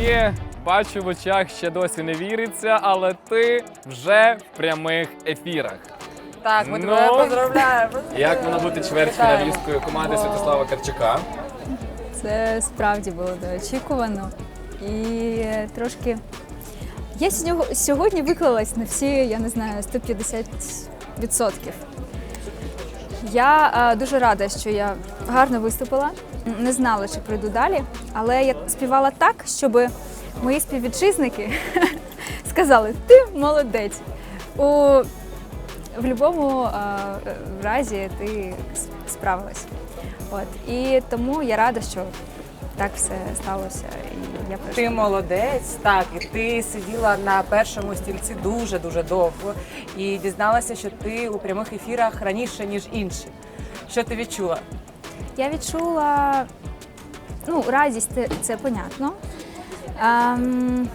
І бачу в очах ще досі не віриться, але ти вже в прямих ефірах. Так, ми Ну, тебе поздравляємо. Як воно бути чвертьфіналісткою команди Святослава Карчака? Це справді було неочікувано. І трошки. Я сьогодні, сьогодні виклалась на всі, я не знаю, 150%. Я е, дуже рада, що я гарно виступила. Не знала, чи прийду далі, але я співала так, щоб мої співвітчизники сказали: ти молодець. У, в будь-якому е, разі ти справилась. От. І тому я рада, що так все сталося. Я. Ти молодець, так, і ти сиділа на першому стільці дуже дуже довго і дізналася, що ти у прямих ефірах раніше, ніж інші. Що ти відчула? Я відчула ну, радість, це, понятно. Ем,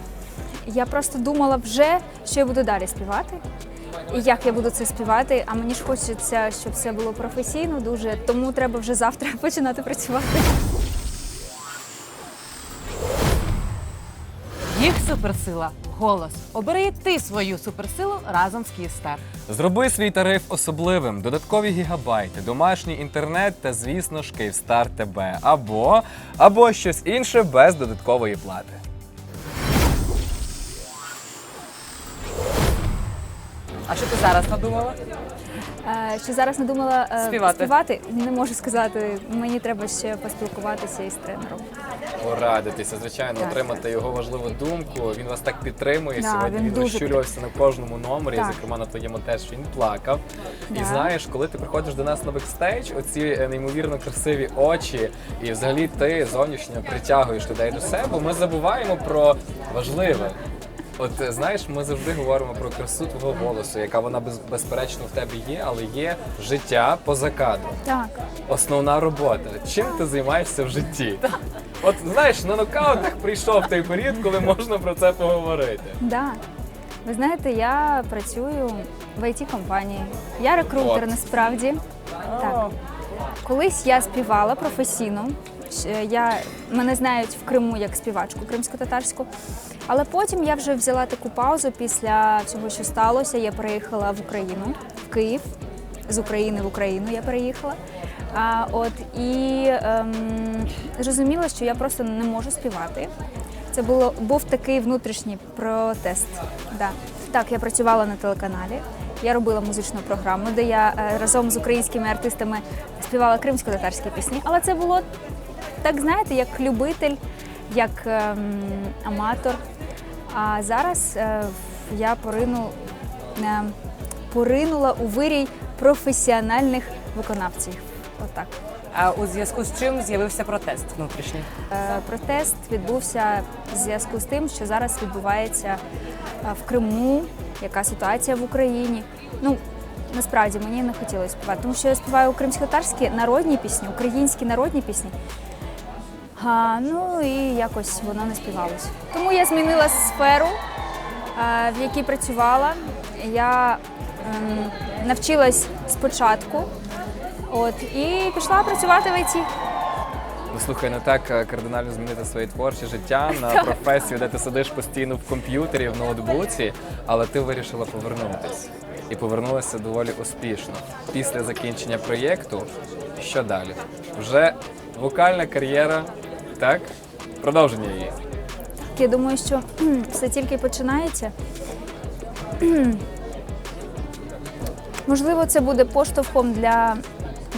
я просто думала вже, що я буду далі співати. І як я буду це співати, а мені ж хочеться, щоб це було професійно дуже, тому треба вже завтра починати працювати. Суперсила голос. Обери ти свою суперсилу разом з Київстар. Зроби свій тариф особливим, додаткові гігабайти, домашній інтернет та, звісно ж, Київстар ТБ. Або, або щось інше без додаткової плати. А що ти зараз надумала? Е, Що зараз не думала е, Співати. співати, не можу сказати. Мені треба ще поспілкуватися із тренером. Порадитися, звичайно, Так. отримати його важливу думку. Він вас так підтримує. Да, Сьогодні він він дуже розчулювався на кожному номері, Так. зокрема на твоєму теж він плакав. І Да. знаєш, коли ти приходиш до нас на бекстейдж, оці е, неймовірно красиві очі, і взагалі ти зовнішньо притягуєш людей до себе. Ми забуваємо про важливе. От е, знаєш, ми завжди говоримо про красу твого голосу, яка вона без, безперечно в тебе є, але є життя поза кадром. Так. Основна робота. Чим ти займаєшся в житті? От знаєш, на нокаутах прийшов той період, коли можна про це поговорити. Да. Ви знаєте, я працюю в it компанії Я рекрутер От. насправді. Так. Колись я співала професійно. Ще Я, мене знають в Криму як співачку кримсько-татарську. Але потім я вже взяла таку паузу після всього, що сталося. Я переїхала в Україну, в Київ. З України в Україну я переїхала. А, от, і ем, зрозуміла, що я просто не можу співати. Це було, був такий внутрішній протест. Да. Так, я працювала на телеканалі. Я робила музичну програму, де я е, разом з українськими артистами співала кримсько-татарські пісні. Але це було так, знаєте, як любитель, як ем, аматор. А зараз е, я порину, е, поринула у вирій професіональних виконавців. Отак. А у зв'язку з чим з'явився протест внутрішній? Е, Протест відбувся в зв'язку з тим, що зараз відбувається е, в Криму, яка ситуація в Україні. Ну насправді мені не хотілося співати, тому що я співаю кримськотарські народні пісні, українські народні пісні. А, ну і якось воно не співалося. Тому я змінила сферу, е, в якій працювала. Я ем, навчилась спочатку, от і пішла працювати в ІТ. Ну слухай, не так е, кардинально змінити своє творче життя на професію, де ти сидиш постійно в комп'ютері, в ноутбуці, але ти вирішила повернутися. І повернулася доволі успішно. Після закінчення проєкту, що далі? Вже вокальна кар'єра, так? Продовження її. Я думаю, що все тільки починається. Можливо, це буде поштовхом для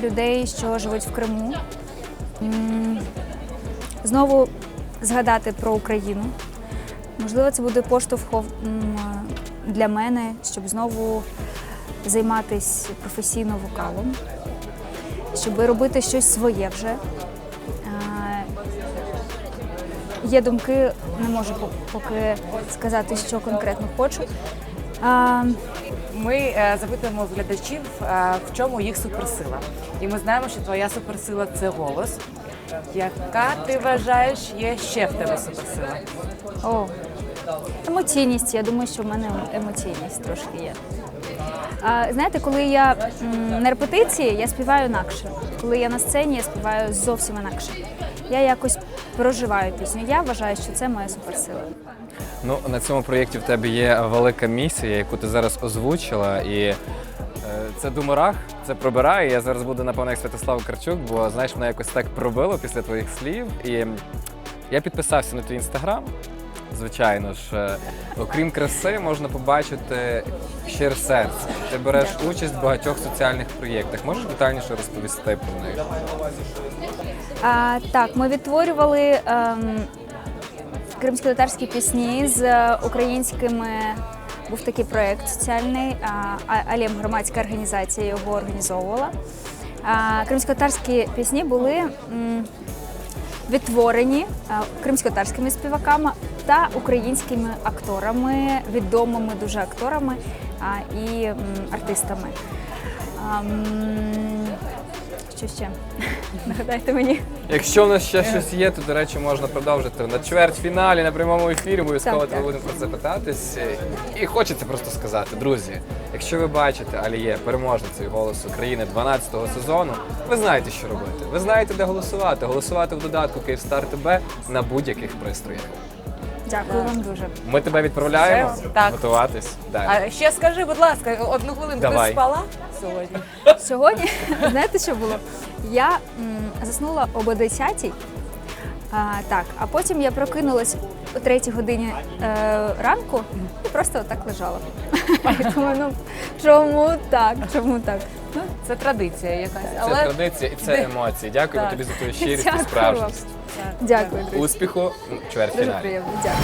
людей, що живуть в Криму. Знову згадати про Україну. Можливо, це буде поштовхом для мене, щоб знову займатися професійно вокалом, щоб робити щось своє вже. Є думки, не можу поки сказати, що конкретно хочу. Ми е, запитуємо глядачів, е, в чому їх суперсила. І ми знаємо, що твоя суперсила це голос. Яка ти вважаєш є ще в тебе суперсила? о, емоційність. Я думаю, що в мене емоційність трошки є. А, знаєте, коли я м, на репетиції, я співаю інакше. Коли я на сцені, я співаю зовсім інакше. Я якось проживаю пісню. Я вважаю, що це моя суперсила. Ну, на цьому проєкті в тебе є велика місія, яку ти зараз озвучила. І е, це думарах, це пробирає. Я зараз буду, напевно, як Святослав Карчук, бо знаєш, мене якось так пробило після твоїх слів. І я підписався на твій інстаграм. Звичайно ж, Е, окрім краси, можна побачити щире серце. Ти береш участь в багатьох соціальних проєктах. Можеш детальніше розповісти про них? А, так, ми відтворювали ем, кримсько-татарські пісні з е, українськими. Був такий проєкт соціальний, Алєм громадська організація його організовувала. А, Кримсько-татарські пісні були відтворені кримськотарськими співаками та українськими акторами, відомими дуже акторами і артистами. Що ще? Нагадайте мені. Якщо в нас ще щось є, то до речі можна продовжити на чвертьфіналі на прямому ефірі. Обов'язково Так, так. будемо про це питатись. І хочеться просто сказати, друзі, якщо ви бачите Аліє переможницею голосу України 12-го сезону, ви знаєте, що робити. Ви знаєте, де голосувати. Голосувати в додатку Київстар ТБ на будь-яких пристроях. Дякую вам дуже. Ми тебе відправляємо Все, так. готуватись. Далі. А ще скажи, будь ласка, одну хвилинку Давай. ти спала сьогодні? Сьогодні, знаєте, що було? Я м, заснула об 10 а, так, а потім я прокинулась о 3 годині е, ранку і просто отак лежала. Я думаю, ну чому так? Чому так? Ну, Це традиція якась. Це Але традиція і це емоції. Дякую Так. тобі за твою щирість і Дякую вам. справжність. Дякую, друзі. Успіху в Дуже чвертьфіналі. приємно. Дякую.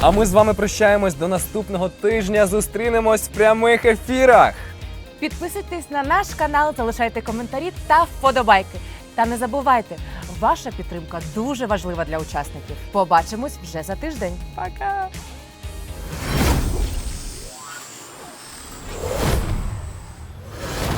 А ми з вами прощаємось до наступного тижня. Зустрінемось в прямих ефірах. підписуйтесь на наш канал, залишайте коментарі та вподобайки. Та не забувайте, ваша підтримка дуже важлива для учасників. Побачимось вже за тиждень. Пока!